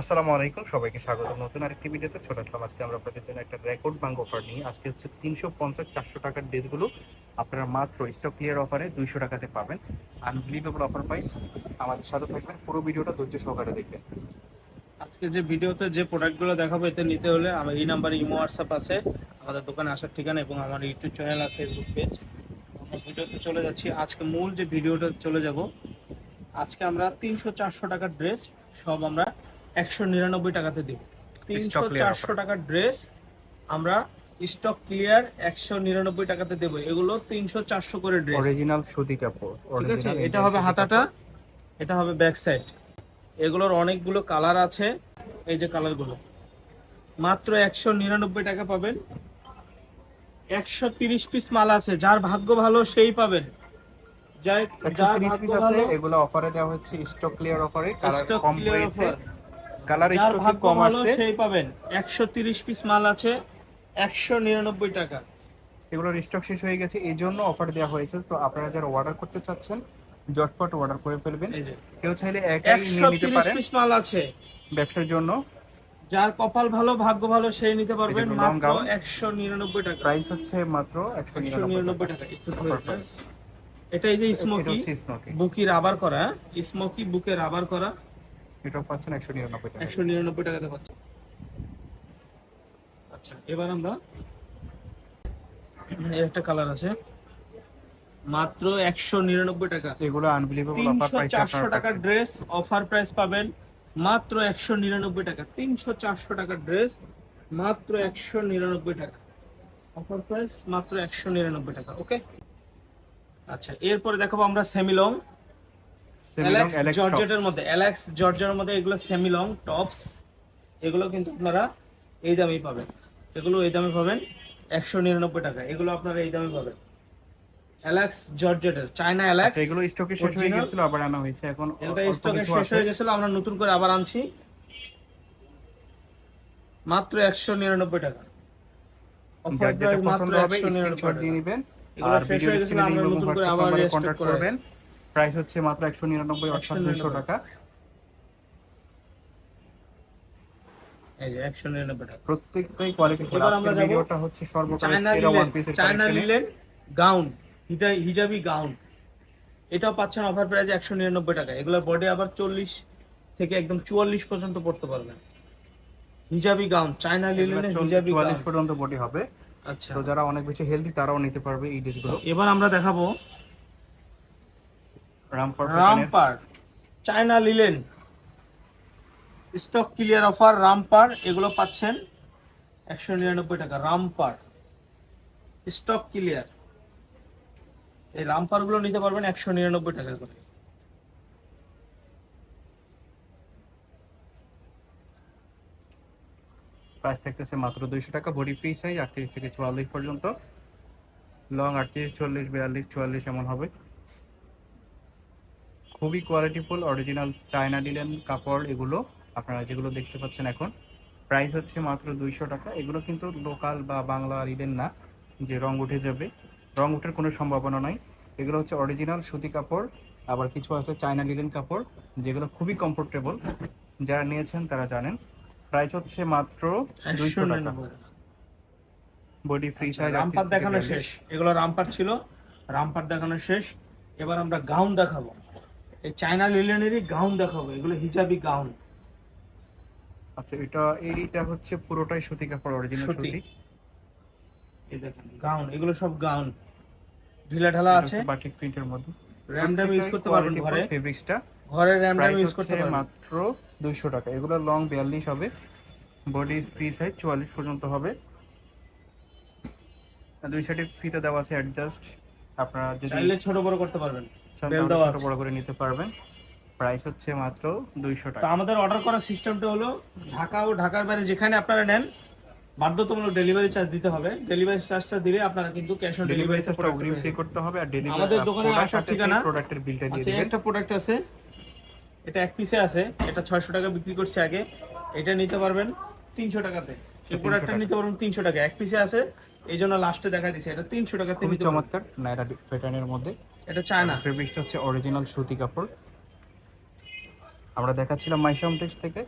আসসালামু আলাইকুম, সবাইকে স্বাগত। নতুন আরেকটি ভিডিওতে ছোট আসলাম। আজকে আমরা আপনাদের জন্য একটা রেকর্ড বাঙ্ক অফার নিয়ে। আজকে হচ্ছে তিনশো পঞ্চাশ, চারশো টাকার ড্রেসগুলো আপনারা মাত্র স্টক ক্লিয়ার অফারে দুইশো টাকাতে পাবেন। আনবিলিভেবল অফার প্রাইস আমাদের সাথে থাকবেন, পুরো ভিডিওটা ধৈর্য সহকারে দেখবেন। আজকে যে ভিডিওতে যে প্রোডাক্টগুলো দেখাবো, এতে নিতে হলে আমার এই নাম্বারে ইমো হোয়াটসঅ্যাপ আছে। আমাদের দোকানে আসার ঠিকানা এবং আমার ইউটিউব চ্যানেল আর ফেসবুক পেজ আমরা ভিডিওতে চলে যাচ্ছি। আজকে মূল যে ভিডিওটা চলে যাব, আজকে আমরা তিনশো চারশো টাকার ড্রেস সব আমরা একশো নিরানব্বই টাকাতে দিব। তিনশো চারশো টাকার ড্রেস আমরা স্টক ক্লিয়ার একশো নিরানব্বই টাকাতে দেবো। এগুলো তিনশো চারশো করে ড্রেস অরিজিনাল সুতি কাপড় ঠিক আছে এটা হবে হাতাটা এটা হবে ব্যাক সাইড এগুলোর অনেকগুলো কালার আছে এই যে কালারগুলো মাত্র একশো নিরানব্বই টাকা পাবেন। একশো তিরিশ পিস মাল আছে যার ভাগ্য ভালো সেই পাবেন। যাই যার ভাগ্য আছে ভালো এগুলো অফারে দেওয়া হচ্ছে স্টক ক্লিয়ার অফারে কালার কম offer। কালার স্টক কম আসছে। সেই পাবেন। একশো তিরিশ পিস মাল আছে একশো নিরানব্বই টাকা। এগুলোর স্টক শেষ হয়ে গেছে এই জন্য অফার দেওয়া হয়েছে। তো আপনারা যারা অর্ডার করতে চাচ্ছেন জটপট অর্ডার করে ফেলবেন। কেউ চাইলে একাই নিয়ে নিতে পারেন। পিস মাল আছে। ব্যবসার জন্য। যার কপাল ভালো ভাগ্য ভালো সেই নিতে পারবেন মাত্র gown। একশো নিরানব্বই টাকা। প্রাইস হচ্ছে মাত্র একশো একশো নিরানব্বই টাকা একটু। এটা এই যে স্মোকি বুকি রাবার করা স্মোকি বুকে রাবার করা। এটাও পাচ্ছেন একশো নিরানব্বই টাকা। একশো নিরানব্বই টাকাতে পাচ্ছি আচ্ছা এবার আমরা একটা কালার আছে। মাত্র একশো নিরানব্বই টাকা। এগুলো আনবিলিভেবল অফার প্রাইস চারশো টাকার ড্রেস অফার প্রাইস পাবেন। মাত্র একশো নিরানব্বই টাকা। তিনশো চারশো টাকার ড্রেস মাত্র একশো নিরানব্বই টাকা। অফার প্রাইস মাত্র একশো নিরানব্বই টাকা ওকে আচ্ছা এরপরে দেখাবো আমরা সেমিলং অ্যালেক্স জর্জেটের মধ্যে অ্যালেক্স জর্জের মধ্যে এগুলো সেমি লং টপস এগুলো কিন্তু আপনারা এই দামেই পাবেন। এগুলো এই দামে পাবেন একশো নিরানব্বই টাকা। এগুলো আপনারা এই দামে পাবেন। অ্যালেক্স জর্জেটের চায়না অ্যালেক্স এগুলো স্টকে শেষ হয়ে গেছিল আবার আনা হয়েছে। এখন এটা স্টকে শেষ হয়ে গেছিল আমরা নতুন করে আবার আনছি। মাত্র একশো নিরানব্বই টাকা। মাত্র 199 স্ক্রিনশট টাকা। দিয়ে নেবেন। এগুলো আর শেষ হয়ে গেছিল আমরা নতুন করে আবার কন্ট্যাক্ট করবেন। প্রাইস হচ্ছে মাত্র একশো নিরানব্বই অর্থাৎ 199 দুইশো টাকা। এই যে একশো নিরানব্বই টাকা। প্রত্যেকটাই কোয়ালিটি ফুল আজকের ভিডিওটা হচ্ছে সর্বকালের চায়না সেরা ওয়ান পিসের চায়না লিলেন গাউন এটা হিজাবি গাউন এটাও পাচ্ছেন অফার প্রাইস একশো নিরানব্বই টাকা। এগুলোর বডি আবার চল্লিশ থেকে একদম চুয়াল্লিশ পর্যন্ত পড়তে পারবেন হিজাবি গাউন চায়না লিলেনের হিজাবি চুয়াল্লিশ পর্যন্ত বডি হবে। আচ্ছা। তো যারা অনেক বেশি হেলদি তারাও নিতে পারবে এই ড্রেসগুলো এবার আমরা দেখাবো romper romper China linen. Stock clear offer romper এগুলো পাচ্ছেন একশো নিরানব্বই টাকা রামপার স্টক ক্লিয়ার। এই রামপারগুলো নিতে পারবেন একশো নিরানব্বই টাকা করে। প্রাইস থাকতেছে মাত্র দুইশো টাকা বডি ফ্রি সাইজ আটত্রিশ থেকে চুয়াল্লিশ পর্যন্ত। লং আটত্রিশ চল্লিশ বিয়াল্লিশ চুয়াল্লিশ এমন হবে। খুবই কোয়ালিটিফুল অরিজিনাল চায়না ডিলেন কাপড় এগুলো আপনারা যেগুলো দেখতে পাচ্ছেন এখন। প্রাইস হচ্ছে মাত্র দুইশো টাকা। এগুলো কিন্তু লোকাল বা বাংলা ইডেন না যে রং উঠে যাবে। রং উঠার কোনো সম্ভাবনা নাই। এগুলো হচ্ছে অরিজিনাল সুতি কাপড় আবার কিছু আছে চায়না লিলেন কাপড় যেগুলো খুবই কমফোর্টেবল যারা নিয়েছেন তারা জানেন। প্রাইস হচ্ছে মাত্র দুইশো টাকা। টাকা বডি ফ্রি সাইজ রামপার দেখানো শেষ। এগুলো রামপার ছিল। রামপার দেখানো শেষ। এবার আমরা গাউন দেখাবো। এই চায়না লিলেনেরই গাউন দেখাবো এগুলো হিজাবি গাউন আচ্ছা এটা এইটা হচ্ছে পুরোটাই সুতি কাপড় অরিজিনাল সুতি। সুতি? এই দেখেন গাউন এগুলো সব গাউন ঢিলা ঢালা আছে। বাটিক প্রিন্টের মধ্যে। র্যামডাম ইউজ করতে পারবেন ঘরে। ফেব্রিক্সটা ঘরে প্রাইস ইউজ করতে পারবেন। মাত্র দুইশো টাকা। এগুলো লং বিয়াল্লিশ হবে। বডি ফ্রি সাইজ চুয়াল্লিশ পর্যন্ত হবে। দুই সাইডে ফিতে দেওয়া আছে অ্যাডজাস্ট আপনারা যদি চাইলে ছোট বড় করতে পারবেন। ছোট বড় করে নিতে পারবেন। প্রাইস হচ্ছে মাত্র দুইশো টাকা। আমাদের অর্ডার করার সিস্টেমটা হলো ঢাকা ও ঢাকার বাইরে যেখানে আপনারা নেন বাধ্যতামূলক ডেলিভারি চার্জ দিতে হবে। ডেলিভারি চার্জটা দিলে আপনারা কিন্তু ক্যাশ অন ডেলিভারি চার্জটা অগ্রিম পে করতে হবে আর ডেলিভারি আমাদের দোকানে আসার ঠিকানা? প্রোডাক্টের বিলটা দিয়ে দিবেন। একটা প্রোডাক্ট আছে এটা এক পিসে আছে এটা ছয়শো টাকা বিক্রি করছে আগে। এটা নিতে পারবেন তিনশো টাকাতে। এই প্রোডাক্টটা নিতে পারবেন তিনশো টাকা। এক পিসে আছে এই জন্য লাস্টে দেখা দিছে। এটা তিনশো টাকা খুবই। চমৎকার নাইরা প্যাটার্নের মধ্যে। এটা চায়না। ফেব্রিকটা হচ্ছে অরিজিনাল সুতি কাপড়। আমরা দেখাচ্ছিলাম মাইশাম টেক্স থেকে।